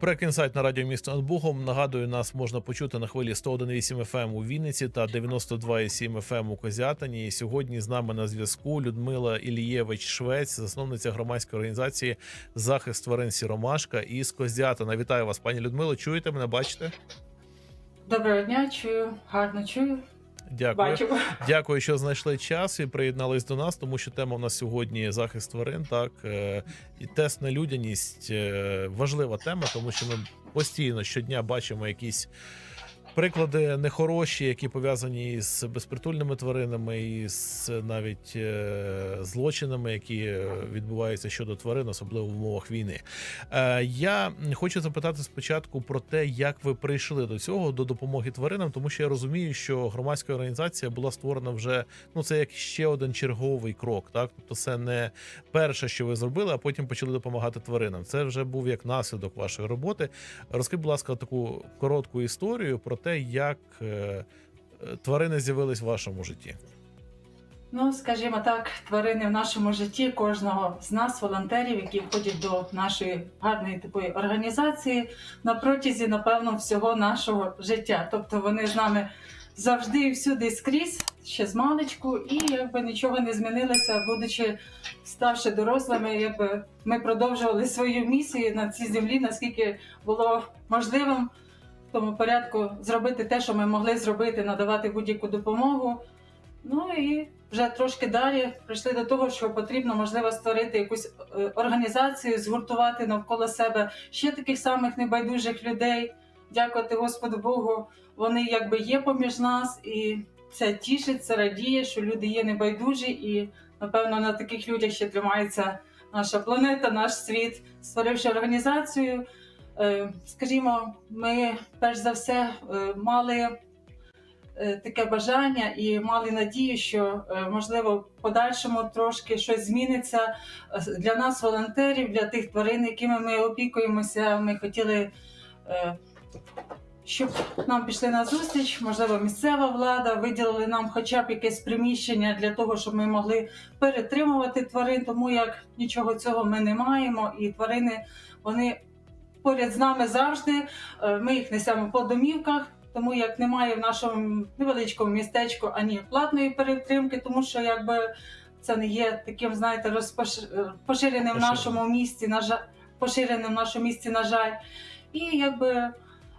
Проект інсайт на радіо місто над Богом. Нагадую, нас можна почути на хвилі 101,8 FM ем у Вінниці та 92,7 FM ем у Козятині. І сьогодні з нами на зв'язку Людмила Ілієвич Швець, засновниця громадської організації Захист тварин Сіромашка із Козятина. Вітаю вас, пані Людмило. Чуєте мене? Бачите? Доброго дня, чую, гарно чую, Дякую. Бачимо. Дякую, що знайшли час і приєднались до нас, тому що тема у нас сьогодні захист тварин. Так е, і тест на людяність е, важлива тема, тому що ми постійно щодня бачимо якісь. Приклади нехороші, які пов'язані з безпритульними тваринами, і з навіть е, злочинами, які відбуваються щодо тварин, особливо в умовах війни. Е, я хочу запитати спочатку про те, як ви прийшли до цього до допомоги тваринам, тому що я розумію, що громадська організація була створена вже ну це як ще один черговий крок. Так, тобто це не перше, що ви зробили, а потім почали допомагати тваринам. Це вже був як наслідок вашої роботи. Розкажіть, будь ласка, таку коротку історію про те, як е, тварини з'явились в вашому житті. Ну, скажімо так, тварини в нашому житті кожного з нас, волонтерів, які входять до нашої гарної такої організації на протязі, напевно, всього нашого життя. Тобто вони з нами завжди і всюди скрізь, ще з маличку, і якби нічого не змінилося, будучи ставши дорослими, якби ми продовжували свою місію на цій землі, наскільки було можливим тому порядку зробити те, що ми могли зробити, надавати будь-яку допомогу. Ну і вже трошки далі прийшли до того, що потрібно можливо створити якусь е, організацію, згуртувати навколо себе ще таких самих небайдужих людей. Дякувати Господу Богу. Вони якби є поміж нас, і це тішить, це радіє, що люди є небайдужі, і напевно на таких людях ще тримається наша планета, наш світ, створивши організацію. Е, Скажімо, ми перш за все е, мали е, таке бажання і мали надію, що можливо в подальшому трошки щось зміниться для нас, волонтерів, для тих тварин, якими ми опікуємося. Ми хотіли, щоб нам пішли на зустріч, можливо, місцева влада виділили нам хоча б якесь приміщення для того, щоб ми могли перетримувати тварин, тому як нічого цього ми не маємо, і тварини вони поряд з нами завжди. Е, Ми їх несемо по домівках. Тому як немає в нашому невеличкому містечку ані платної перетримки, тому що якби це не є таким, знаєте, розпош... е, поширеним в нашому місті, на жаль, поширеним в нашому місті, на жаль. І якби,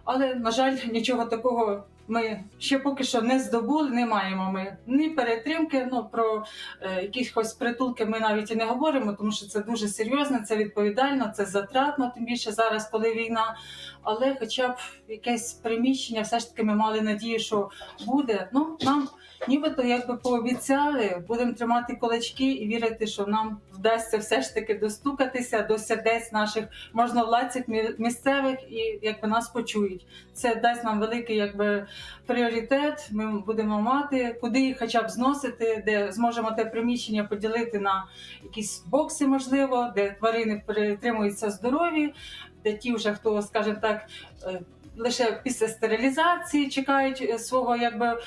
але на жаль, нічого такого ми ще поки що не здобули, не маємо ми ні перетримки. Ну про е, якісь притулки ми навіть і не говоримо, тому що це дуже серйозно, це відповідально, це затратно, тим більше зараз, коли війна. Але хоча б якесь приміщення, все ж таки ми мали надію, що буде. Ну нам нібито якби пообіцяли, будемо тримати кулачки і вірити, що нам вдасться все ж таки достукатися до сердець наших можновладців мі- місцевих і якби нас почують. Це дасть нам великий якби пріоритет. Ми будемо мати куди їх хоча б зносити, де зможемо те приміщення поділити на якісь бокси, можливо, де тварини перетримуються здорові, де ті вже хто, скажімо так, е, лише після стерилізації чекають е, свого якби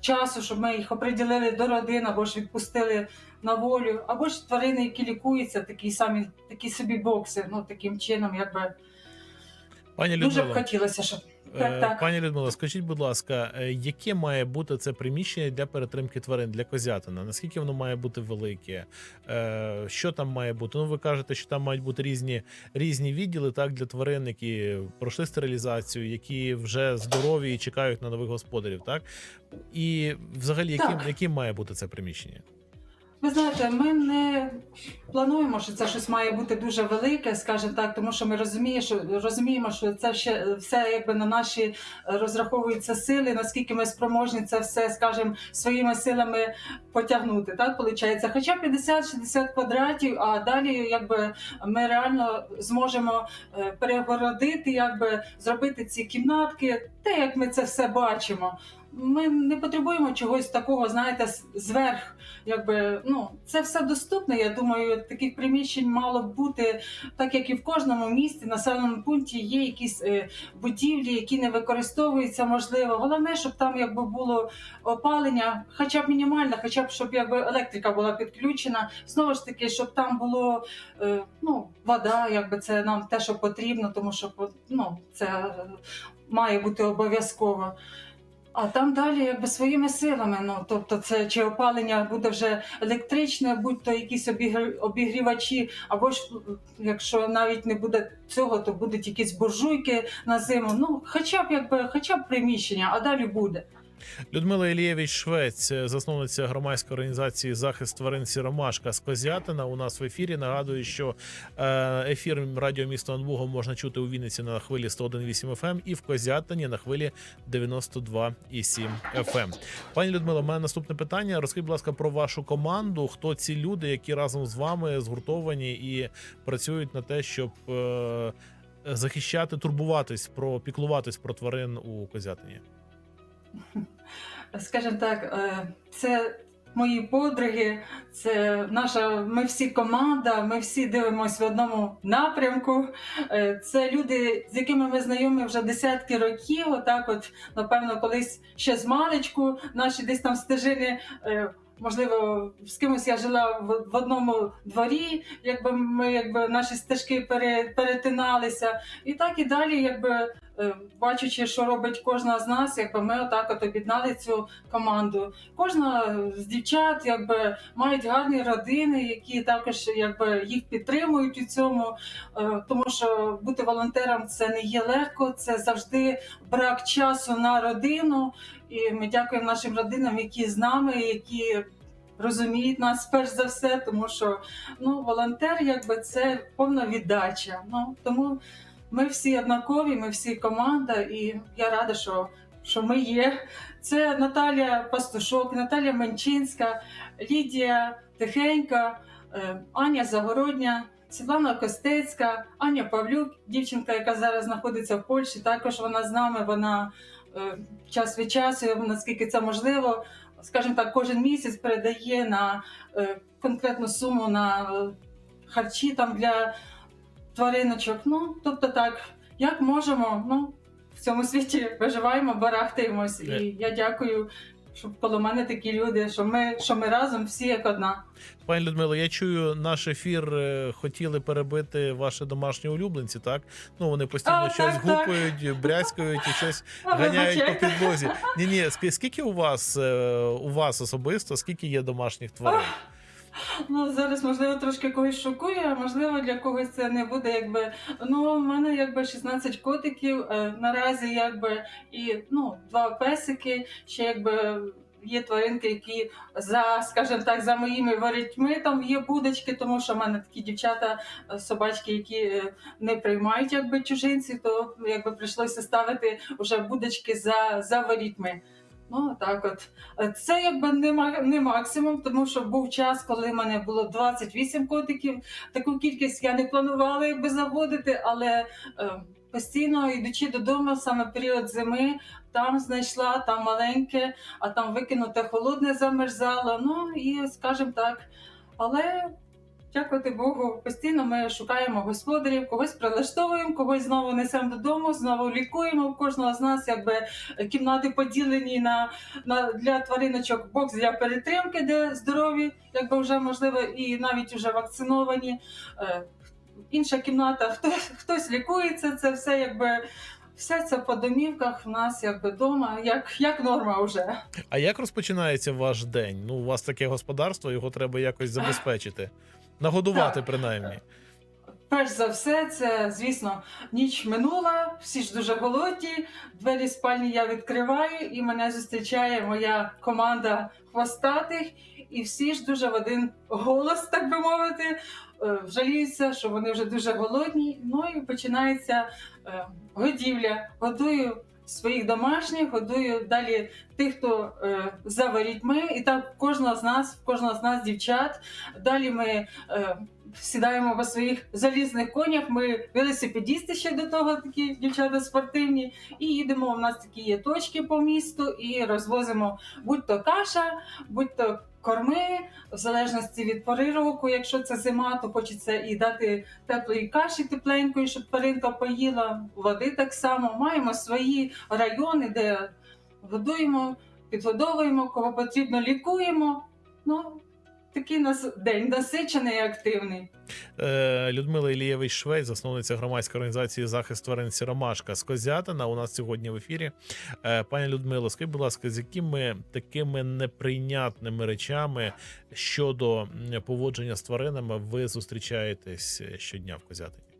часу, щоб ми їх оприділили до родин або ж відпустили на волю, або ж тварини, які лікуються, такі самі, такі собі бокси. Ну таким чином, якби Пані дуже б хотілося, щоб так, так. пані Людмила, скажіть, будь ласка, е, яке має бути це приміщення для перетримки тварин для козятина? Наскільки воно має бути велике? Е, Що там має бути? Ну, ви кажете, що там мають бути різні різні відділи так для тварин, які пройшли стерилізацію, які вже здорові і чекають на нових господарів, так і взагалі, яким, Так. яким має бути це приміщення? Ви знаєте, ми не плануємо, що це щось має бути дуже велике, скажімо так, тому що ми розуміємо, що розуміємо, що це ще все якби на наші е, розраховуються сили, наскільки ми спроможні це все, скажімо, своїми силами потягнути. Так виходить, хоча б 50-60 квадратів, а далі якби ми реально зможемо е, перегородити, якби зробити ці кімнатки, те, як ми це все бачимо. Ми не потребуємо чогось такого, знаєте, зверх. Якби ну це все доступне. Я думаю, таких приміщень мало б бути, так як і в кожному місті, населеному пункті є якісь е, будівлі, які не використовуються, можливо. Головне, щоб там якби було опалення, хоча б мінімальне, хоча б щоб якби електрика була підключена. Знову ж таки, щоб там було е, ну, вода, якби це нам те, що потрібно, тому що ну, це має бути обов'язково. А там далі якби своїми силами. Ну тобто, це чи опалення буде вже електричне, будь то якісь обігр- обігрівачі, або ж якщо навіть не буде цього, то будуть якісь буржуйки на зиму. Ну, хоча б якби, хоча б приміщення, а далі буде. Людмила Ілієвич Швець, засновниця громадської організації захист тварин Сіромашка з Козятина. У нас в ефірі. Нагадую, що е, ефір радіо місто над Бугом можна чути у Вінниці на хвилі 101,8 FM і в Козятині на хвилі 92,7 FM. Пані Людмила, у мене наступне питання. Розкажіть, будь ласка, про вашу команду. Хто ці люди, які разом з вами згуртовані і працюють на те, щоб е, захищати, турбуватись про піклуватись про тварин у Козятині? скажімо так, е, це мої подруги, це наша. Ми всі команда, ми всі дивимося в одному напрямку. Е, Це люди, з якими ми знайомі вже десятки років. Отак, от напевно, колись ще з маличку, наші десь там стежини. е, Можливо, з кимось я жила в, одному дворі, якби ми якби наші стежки пере, перетиналися, і так і далі, якби е, бачачи, що робить кожна з нас, якби ми отак от об'єднали цю команду. Кожна з дівчат якби мають гарні родини, які також якби їх підтримують у цьому. Е, Тому що бути волонтером це не є легко, це завжди брак часу на родину. І ми дякуємо нашим родинам, які з нами, які розуміють нас перш за все, тому що ну волонтер, якби це повна віддача. Ну тому ми всі однакові, ми всі команда, і я рада, що, що ми є. Це Наталія Пастушок, Наталія Менчинська, Лідія Тихенька, е, Аня Загородня. Світлана Костецька, Аня Павлюк, дівчинка, яка зараз знаходиться в Польщі, також вона з нами. Вона е, час від часу, наскільки це можливо, скажімо так, кожен місяць передає на е, конкретну суму на харчі там для твариночок. Ну, тобто так, як можемо, ну, в цьому світі виживаємо, барахтаємось. Е. І я дякую, що коло мене такі люди, що ми, що ми разом всі як одна. Пані Людмило, я чую, наш ефір е, хотіли перебити ваші домашні улюбленці, так? Ну вони постійно А, щось так, так. брязкають і щось А, ганяють по підлозі. Ні, ні, скільки у вас е, у вас особисто, скільки є домашніх тварин? Ну зараз можливо трошки когось шокує, а можливо для когось це не буде якби. Ну, у мене якби 16 котиків е, наразі, якби і ну два песики, ще якби. Є тваринки, які за, скажімо так, за моїми ворітьми там є будочки, тому що в мене такі дівчата, е, собачки, які е, не приймають якби чужинців, то якби прийшлося ставити вже будочки за, за ворітьми. Ну так от. Це якби не, не максимум, тому що був час, коли в мене було 28 котиків. Таку кількість я не планувала якби заводити, але е, постійно йдучи додому, саме період зими, там знайшла, там маленьке, а там викинуте холодне замерзало. Ну і скажімо так. Але дякувати Богу, постійно ми шукаємо господарів, когось прилаштовуємо, когось знову несемо додому, знову лікуємо. У кожного з нас якби кімнати поділені на, на для твариночок бокс для перетримки, де здорові, якби вже можливо, і навіть вже вакциновані. Е, інша кімната, хтось, хтось лікується, це все якби. Все це по домівках в нас якби вдома, як, як норма вже. А як розпочинається ваш день? Ну, у вас таке господарство, його треба якось забезпечити. Нагодувати, Так. принаймні. Перш за все, це звісно ніч минула, всі ж дуже голодні. Двері спальні я відкриваю, і мене зустрічає моя команда хвостатих, і всі ж дуже в один голос, так би мовити, е, жаліються, що вони вже дуже голодні. Ну і починається е, годівля. Годую своїх домашніх, годую далі тих, хто е, за ворітьми, і так кожного з нас, кожного з нас, дівчат. Далі ми е, сідаємо по своїх залізних конях. Ми велосипедісти ще до того, такі дівчата спортивні, і їдемо. У нас такі є точки по місту, і розвозимо будь-то каша, будь-то корми, в залежності від пори року. Якщо це зима, то хочеться і дати теплої каші тепленької, щоб тваринка поїла. Води так само. Маємо свої райони, де годуємо, підгодовуємо, кого потрібно, лікуємо. Ну, такий нас день насичений і активний. Е, Людмила Ілієвич Швець, засновниця громадської організації захист тварин Сіромашка з Козятина. У нас сьогодні в ефірі. Е, Пані Людмило, скажіть, будь ласка, з якими такими неприйнятними речами щодо поводження з тваринами ви зустрічаєтесь щодня в Козятині?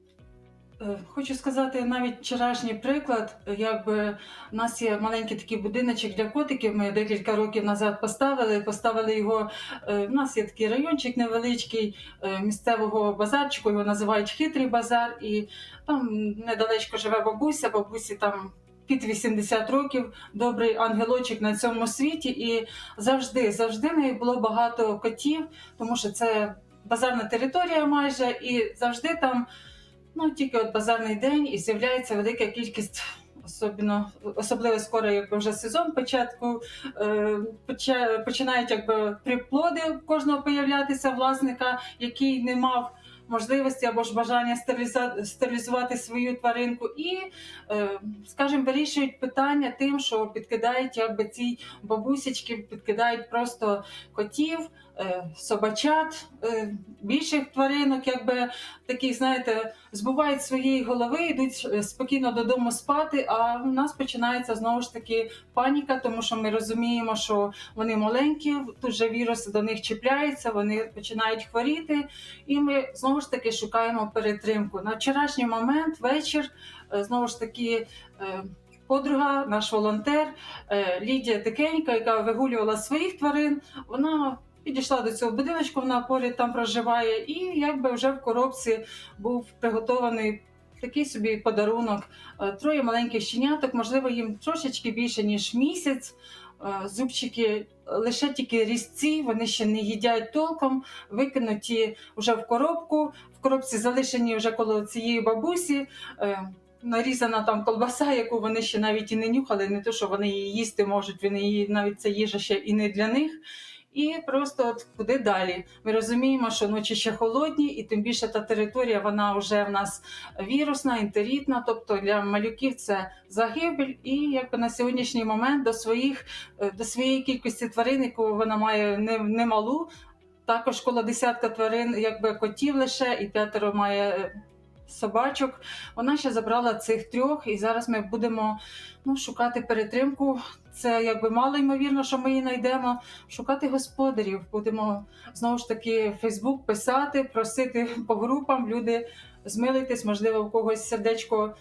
Е, Хочу сказати навіть вчорашній приклад. Якби у нас є маленький такий будиночок для котиків. Ми декілька років назад поставили. Поставили його. е, У нас є такий райончик невеличкий е, місцевого базарчику. Його називають хитрий базар. І там недалечко живе бабуся. Бабусі там. Під 80 років добрий ангелочок на цьому світі, і завжди, завжди в неї було багато котів, тому що це базарна територія майже, і завжди там Ну, тільки от базарний день і з'являється велика кількість, особливо, особливо скоро, як вже сезон початку, е, починають якби приплоди кожного появлятися власника, який не мав можливості або ж бажання стерилізувати свою тваринку, і, е, скажімо, вирішують питання тим, що підкидають якби ці бабусечки, підкидають просто котів. Е, Собачат, е, більших тваринок, якби таких, знаєте, збувають своєї голови, йдуть е, спокійно додому спати. А в нас починається знову ж таки паніка, тому що ми розуміємо, що вони маленькі, тут же вірус до них чіпляється, вони починають хворіти, і ми знову ж таки шукаємо перетримку. На вчорашній момент, вечір, знову ж таки. Подруга, наш волонтер Лідія Тикенька, яка вигулювала своїх тварин, вона підійшла до цього будиночку, вона поряд там проживає, і якби вже в коробці був приготований такий собі подарунок. Е, Троє маленьких щеняток, можливо, їм трошечки більше ніж місяць. Е, Зубчики лише тільки різці, вони ще не їдять толком, викинуті вже в коробку. В коробці залишені вже коло цієї бабусі. е, Нарізана там колбаса, яку вони ще навіть і не нюхали, не то, що вони її їсти можуть, вони її навіть ця їжа ще і не для них. І просто от куди далі? Ми розуміємо, що ночі ще холодні, і тим більше та територія вона вже в нас вірусна, інтерітна. Тобто для малюків це загибель. І якби на сьогоднішній момент до своїх е, до своєї кількості тварин, яку вона має не- немалу. Також коло десятка тварин, якби котів лише, і п'ятеро має е, собачок. Вона ще забрала цих трьох, і зараз ми будемо ну, шукати перетримку. Це якби мало ймовірно, що ми її знайдемо. Шукати господарів. Будемо знову ж таки в Фейсбук писати, просити по групам. Люди змилитись, можливо, у когось сердечко.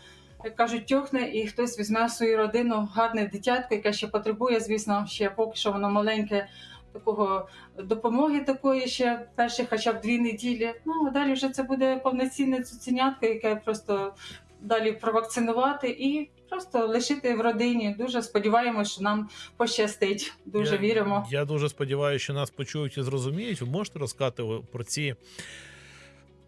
Як кажуть, тьохне, і хтось візьме в свою родину гарне дитятко, яке ще потребує, звісно, ще поки що воно маленьке, такого допомоги такої ще перші хоча б дві неділі. Ну а далі вже це буде повноцінне цуценятко, яке просто далі провакцинувати і просто лишити в родині. Дуже сподіваємося, що нам пощастить. Дуже я, віримо. Я дуже сподіваюся, що нас почують і зрозуміють. Ви можете розказати про ці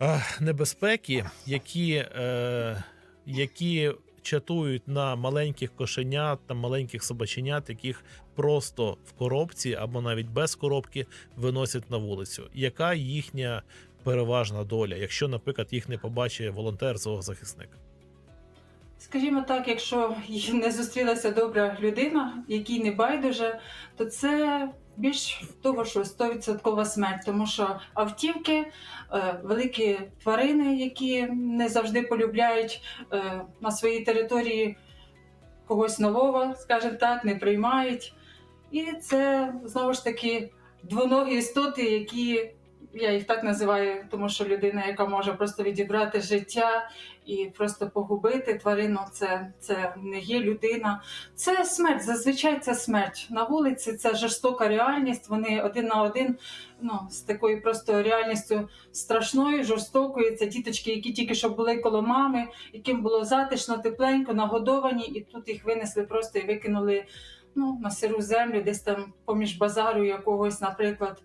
е, небезпеки, які, е, які чатують на маленьких кошенят та маленьких собаченят, яких просто в коробці або навіть без коробки виносять на вулицю. Яка їхня переважна доля, якщо, наприклад, їх не побачить волонтер зоозахисник? Скажімо так, якщо не зустрілася добра людина, якій не байдуже, то це більш того, що 100% смерть, тому що автівки, е, великі тварини, які не завжди полюбляють е, на своїй території когось нового, скажімо так, не приймають. І це знову ж таки двоногі істоти, які я їх так називаю, тому що людина, яка може просто відібрати життя і просто погубити тварину, це, це не є людина. Це смерть. Зазвичай це смерть. На вулиці це жорстока реальність. Вони один на один ну, з такою просто реальністю страшною, жорстокою. Це діточки, які тільки що були коло мами, яким було затишно, тепленько, нагодовані, і тут їх винесли просто і викинули ну, на сиру землю, десь там поміж базару якогось, наприклад.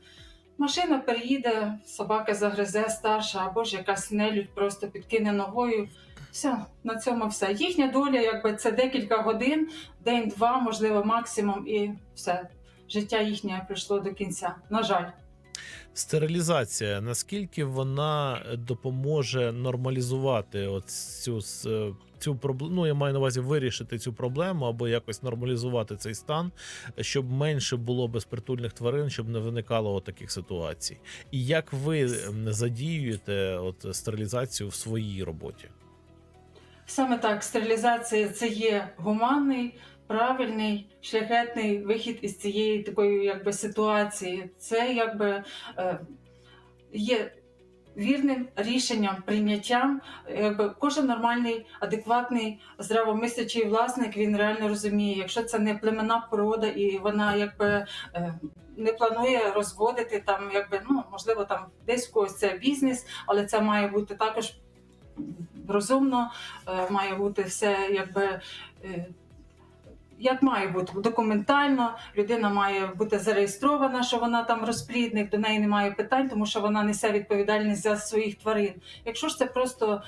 Машина переїде, собака загризе старша, або ж якась нелюдь просто підкине ногою. Все, на цьому все. Їхня доля, якби це декілька годин, день-два, можливо, максимум, і все. Життя їхнє прийшло до кінця. На жаль. Стерилізація, наскільки вона допоможе нормалізувати цю с- цю проблему? Ну, я маю на увазі вирішити цю проблему або якось нормалізувати цей стан, щоб менше було безпритульних тварин, щоб не виникало таких ситуацій. І як ви задіюєте от стерилізацію в своїй роботі? Саме так, стерилізація це є гуманний, правильний, шляхетний вихід із цієї такої якби, ситуації. Це якби е, є вірним рішенням, прийняттям. Якби кожен нормальний, адекватний, здравомислячий власник він реально розуміє, якщо це не племена порода, і вона якби. е, Не планує розводити там, якби ну можливо, там десь в когось це бізнес, але це має бути також розумно, е, має бути все якби. Як має бути документально, людина має бути зареєстрована, що вона там розплідник, до неї немає питань, тому що вона несе відповідальність за своїх тварин. Якщо ж це просто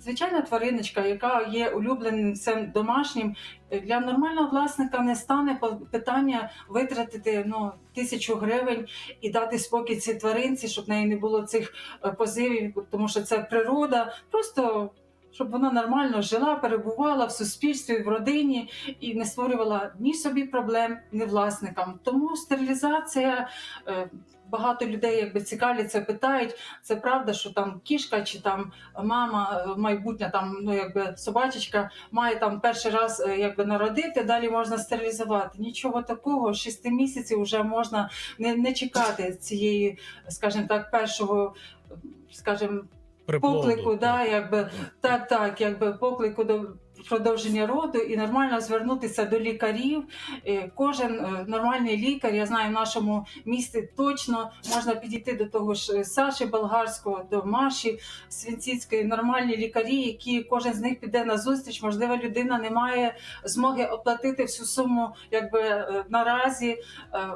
звичайна твариночка, яка є улюбленцем домашнім, для нормального власника не стане питання витратити ну, тисячу гривень і дати спокій цій тваринці, щоб в неї не було цих е, позивів, тому що це природа. Просто щоб вона нормально жила, перебувала в суспільстві, в родині і не створювала ні собі проблем, ні власникам. Тому стерилізація. е, Багато людей якби цікавляться, питають, це правда, що там кішка чи там мама е, майбутня, там ну якби собачечка має там перший раз е, якби народити, далі можна стерилізувати. Нічого такого, з шести місяців вже можна не, не чекати цієї, скажімо так, першого, скажімо, Приплоду, поклику, так. да, якби так, так, якби поклику до продовження роду і нормально звернутися до лікарів. Е, Кожен е, нормальний лікар, я знаю, в нашому місті точно можна підійти до того ж е, Саші Болгарського, до Маші Свінціцької, нормальні лікарі, які кожен з них піде на зустріч. Можливо, людина не має змоги оплатити всю суму, якби наразі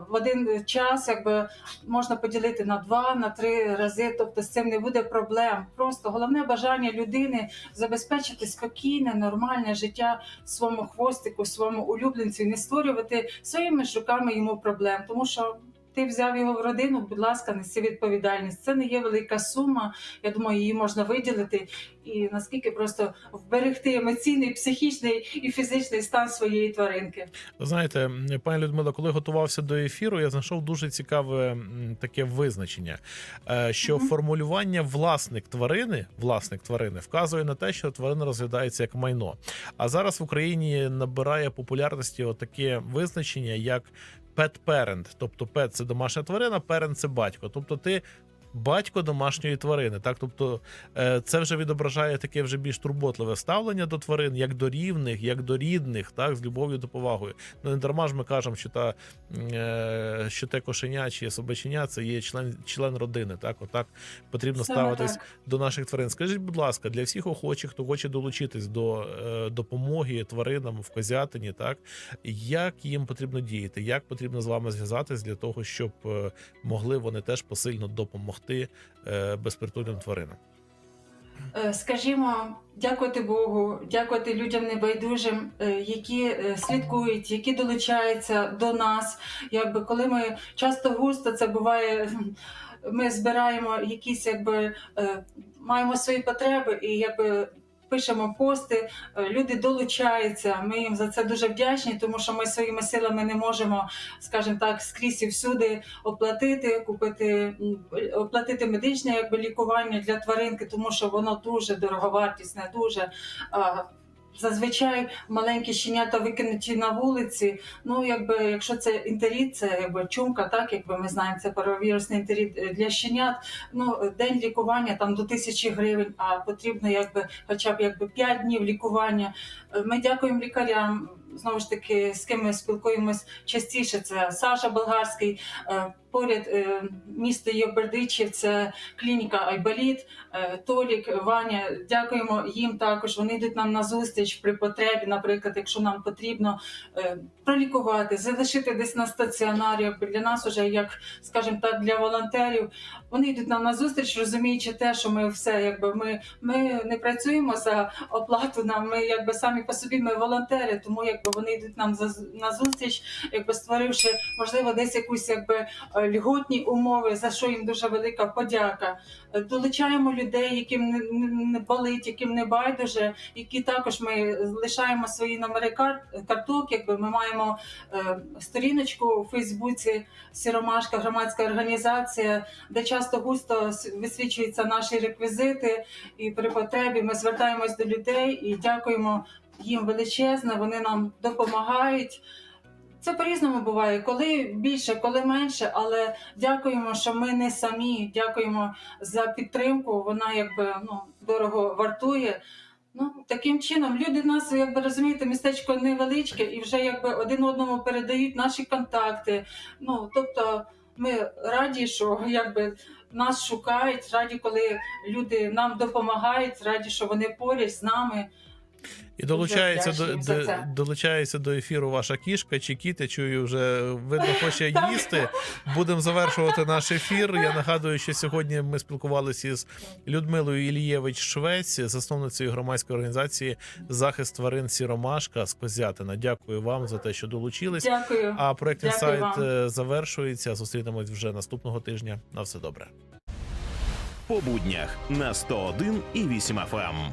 в один час, якби можна поділити на два, на три рази. Тобто з цим не буде проблем. Просто головне бажання людини забезпечити спокійне, нормальне життя своєму хвостику, своєму улюбленцю, і не створювати своїми ж руками йому проблем, тому що. Ти взяв його в родину, будь ласка, неси відповідальність. Це не є велика сума. Я думаю, її можна виділити і наскільки просто вберегти емоційний, психічний і фізичний стан своєї тваринки. Ви знаєте, пані Людмила, коли готувався до ефіру, я знайшов дуже цікаве таке визначення, е, що Мгм. формулювання власник тварини, власник тварини вказує на те, що тварина розглядається як майно. А зараз в Україні набирає популярності отаке визначення, як pet parent. Тобто pet – це домашня тварина, parent – це батько. Тобто ти. Батько домашньої тварини, так тобто е, це вже відображає таке вже більш турботливе ставлення до тварин, як до рівних, як до рідних, так з любов'ю до повагою. Ну не дарма ж ми кажемо, що та е, що те кошеня чи собаченя це є член член родини. Так, отак потрібно Саме ставитись так. до наших тварин. Скажіть, будь ласка, для всіх охочих, хто хоче долучитись до е, допомоги тваринам в козятині, так як їм потрібно діяти, як потрібно з вами зв'язатись для того, щоб могли вони теж посильно допомогти е, безпритульним тваринам. Е, Скажімо, дякувати Богу, дякувати людям небайдужим, е, які слідкують, які долучаються до нас. Якби коли ми часто густо це буває, ми збираємо якісь, якби маємо свої потреби і якби. Пишемо пости, е, люди долучаються. Ми їм за це дуже вдячні, тому що ми своїми силами не можемо, скажімо так, скрізь і всюди оплатити, купити, оплатити медичне якби лікування для тваринки, тому що воно дуже дороговартісне, дуже. Зазвичай маленькі щенята викинуті на вулиці. Ну, якби якщо це інтеріт, це якби чумка, так якби ми знаємо, це паровірусний інтеріт е, для щенят. Ну, день лікування там до тисячі гривень, а потрібно якби хоча б якби 5 днів лікування. Е, Ми дякуємо лікарям. Знову ж таки, з ким ми спілкуємось частіше. Це Саша Болгарський, е, поряд е, місто Йобердичів, це клініка Айболіт, е, Толік, Ваня. Дякуємо їм також. Вони йдуть нам на зустріч при потребі, наприклад, якщо нам потрібно е, пролікувати, залишити десь на стаціонарі. Для нас уже, як скажімо так, для волонтерів, вони йдуть нам на зустріч, розуміючи те, що ми все, якби ми, ми не працюємо за оплату. Нам ми якби самі по собі ми волонтери, тому якби вони йдуть нам за на зустріч, якби створивши можливо десь якусь якби льготні умови, за що їм дуже велика подяка. Е, Долучаємо людей, яким не, болить, яким не байдуже, які також ми лишаємо свої номери карт, карток. Якби ми маємо е, сторіночку у Фейсбуці Сіромашка, громадська організація, де часто густо висвічуються наші реквізити, і при потребі ми звертаємось до людей і дякуємо їм величезне. Вони нам допомагають. Це по-різному буває, коли більше, коли менше, але дякуємо, що ми не самі. Дякуємо за підтримку. Вона якби ну дорого вартує. Ну таким чином люди нас, якби розумієте, містечко невеличке, і вже якби один одному передають наші контакти. Ну тобто, ми раді, що якби нас шукають, раді, коли люди нам допомагають, раді, що вони поряд з нами. І долучається до, до, долучається до ефіру ваша кішка чи кіт. Я чую, вже видно, хоче їсти. Будемо завершувати наш ефір. Я нагадую, що сьогодні ми спілкувалися із Людмилою Ілієвич Швець, засновницею громадської організації захист тварин Сіромашка з Козятина. Дякую вам за те, що долучились. Дякую. А проект інсайт е, завершується. Зустрінемось вже наступного тижня. На все добре. по буднях на 101 і 8 FM.